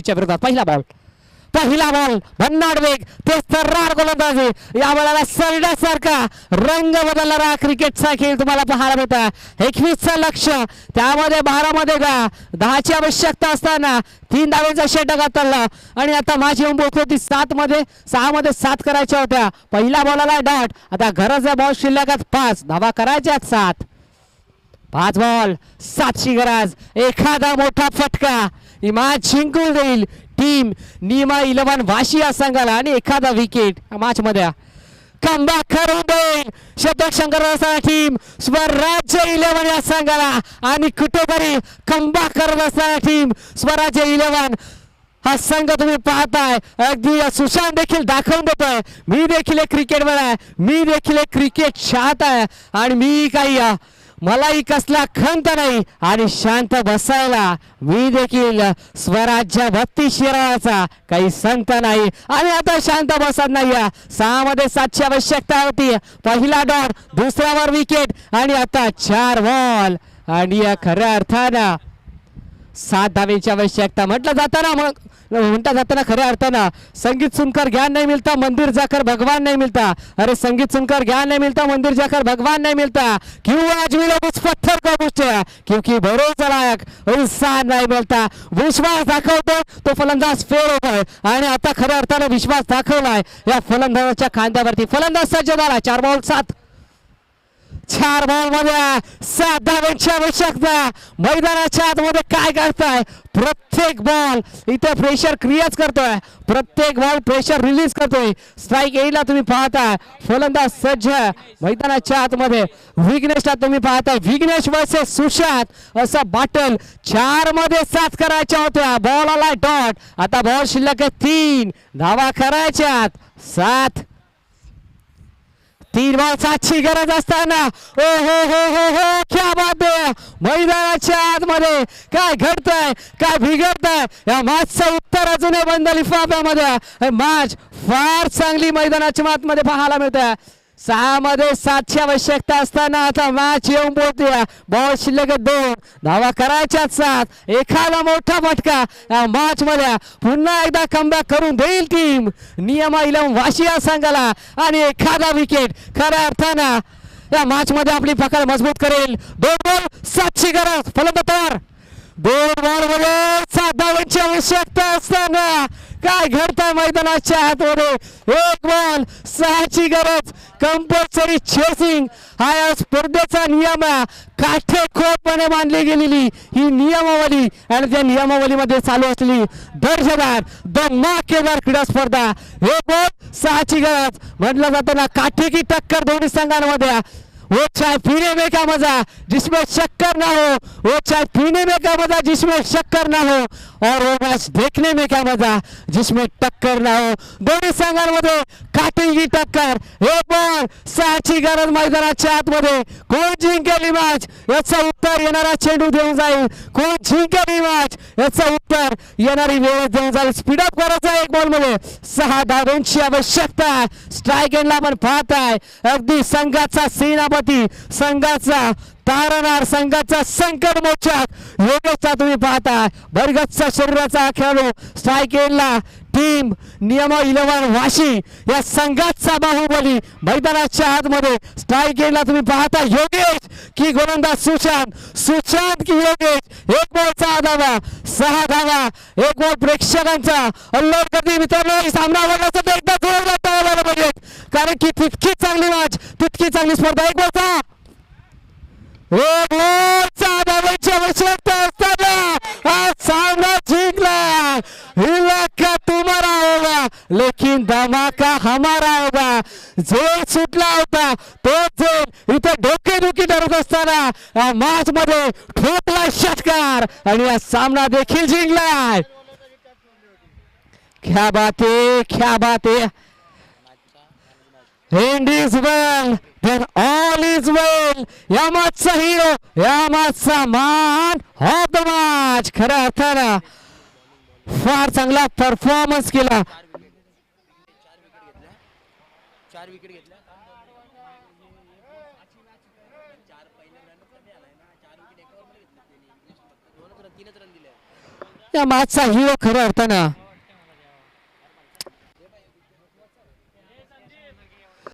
च्या विरोधात पहिला बॉल पहिला बॉल भन्नाड वेग. ते सर्रार गोलंदाजी. या वेळेला सरण्यासारखा रंग बदलणारा क्रिकेटचा खेळ तुम्हाला पाहायला मिळता एकवीसचं लक्ष. त्यामध्ये बारामध्ये का दहाची आवश्यकता असताना तीन धावेचा षटक हाताळला आणि आता माझी येऊन होती सात मध्ये सहा मध्ये सात करायच्या होत्या. पहिल्या बॉलाला डाट. आता घराचा बॉल शिल्लकात पाच. धावा करायच्या सात. पाच बॉल सातशी गरज एखादा मोठा फटका. ही मॅच जिंकून देईल टीम. निमा इलेव्हन वाशी या संघाला आणि एखादा विकेट मॅच मध्ये कंबा करून देईल शतक शंकर टीम. स्वराज्य इलेव्हन या संघाला. आणि कुठेतरी कंबा करत असणारा टीम. स्वराज्य इलेव्हन. हा संघ तुम्ही पाहताय. अगदी सुशांत देखील दाखवून देतोय. मी देखील एक क्रिकेट आहे. मी देखील एक क्रिकेट चाहत आहे आणि मी काही मलाही कसला खंत नाही आणि शांत बसायला मी देखील स्वराज्य भक्ती शिराचा काही संत नाही. आणि आता शांत बसत नाही सहामध्ये सातशे आवश्यकता होती. पहिला डॉट दुसऱ्यावर विकेट आणि आता चार बॉल. आणि या खऱ्या अर्थानं सात धावेची आवश्यकता. म्हटलं जाताना मग म्हणता जाताना खऱ्या अर्थानं संगीत सुनकर ज्ञान नाही मिळता मंदिर जाकर भगवान नाही मिळता. अरे संगीत सुनकर ज्ञान नहीं मिलता मंदिर जाकर भगवान नहीं मिलता क्यों आज भी लोग उस पत्थर को पूछते हैं क्योंकि भरोसा लायक इंसान नाही मिळता. विश्वास दाखवतो तो फलंदाज फेल होतोय आणि आता खऱ्या अर्थानं विश्वास दाखवलाय या फलंदाजाच्या खांद्यावरती. फलंदाज सज्ज झाला चार बॉल सात. चार बॉलमध्ये सात धावांची आवश्यकता मैदानाच्या आतमध्ये काय करताय प्रत्येक बॉल इथे प्रेशर क्रियाच करतोय. प्रत्येक बॉल प्रेशर रिलीज करतोय. स्ट्राईक येईला तुम्ही पाहताय. फलंदाज सज्ज. मैदानाच्या आतमध्ये विघ्नेशला तुम्ही पाहताय. विघ्नेश वर्सेस सुशांत. असं बाटल चारमध्ये सात करायच्या होत्या. बॉल आला डॉट आता बॉल शिल्लक आहे तीन. धावा करायच्यात. सात. तीन बॉल सातशे गरज असताना ओ हो हो हो हो क्या बात मैदानाच्या आतमध्ये काय घडतंय काय बिघडतंय? या मॅचचं उत्तर अजूनही बंद लिफाफ्यामध्ये मॅच फार चांगली मैदानाच्या आतमध्ये पाहायला मिळते सहा मध्ये सातशे आवश्यकता असताना आता मॅच येऊन पोहोचते बॉल शिल्लक दोन. धावा करायच्या सात. एखादा मोठा फटका. या मॅच मध्ये पुन्हा एकदा कमबॅक करून देईल टीम नियमा इलम वाशिया संघाला. आणि एखादा विकेट खऱ्या अर्थानं या मॅच मध्ये आपली पकड मजबूत करेल. दोन बॉल सातशे गरज. फलंदाज दोन बॉलमध्ये सात धावांची आवश्यकता असताना काय घडतंय मैदानाच्या हातमध्ये? एक बॉल सहाची गरज कंपल्सरी चेसिंग हा या स्पर्धेचा नियम काठेखोरपणे मानली गेलेली ही नियमावली आणि त्या नियमावलीमध्ये चालू असलेली दर्शदार माकेदार क्रीडा स्पर्धा. हे बॉल सहाची गरज. म्हटलं जातं ना काठेकी टक्कर दोन्ही संघांमध्ये. वो चाय पीने में क्या मजा जिसमें चक्कर ना हो. वो चाय पीने में क्या मजा जिसमें शक्कर ना हो और वो मैच देखने में क्या मजा जिसमें टक्कर ना हो। दोन्ही संघांमध्ये काटेगी टक्कर। हे बॉल सहाची गरज मैदानाच्या आतमध्ये कोण जिंकेल ही मॅच याचं उत्तर येणारा चेंडू देऊन जाईल. कोण जिंकेल ही मॅच याचं उत्तर येणारी वेळ देऊन जाईल. स्पीडअप करायचा एक बॉलमध्ये. सहा धावांची आवश्यकता. स्ट्राईक एंडला आपण पाहताय. अगदी संघाचा सेनापती संघाचा तारणार संघाचा संकट मोचाक योगेशचा तुम्ही पाहताय. भरगतचा शरीराचा खेळाडू स्ट्रायकेला टीम नियम इलेव्हन वाशी या संघाचा बाहुबली मैदानाच्या आतमध्ये स्ट्रायकेला तुम्ही पाहता योगेश की गोलंदाज सुशांत. सुशांत की योगेश. एक बॉलचा धावा सहा धावा. एक बॉल प्रेक्षकांचा. अल्लोड कधी मित्रांनो सामना वगैरे एकदा जोरदार टाळ्या कारण की तितकी चांगली मॅच तितकी चांगली स्पर्धा. एक बॉलचा. बॉलचा धावांची आवश्यकता असताना हा सामना जिंकला. इलाका तुम्हारा होगा. लेकिन धमाका हमारा होगा. झेल सुटला होता तो झेल इथे डोकेदुखी धरत असताना मॅच मध्ये ठोकला षटकार आणि हा सामना देखील जिंकलाय क्या बात आहे क्या बात आहे. End is well, then all is well. या मागचा हिरो या मागचा मान ऑफ द मॅच खऱ्या अर्थानं फार चांगला परफॉर्मन्स केला. चार विकेट घेतल्या या मॅचचा हिरो खऱ्या अर्थानं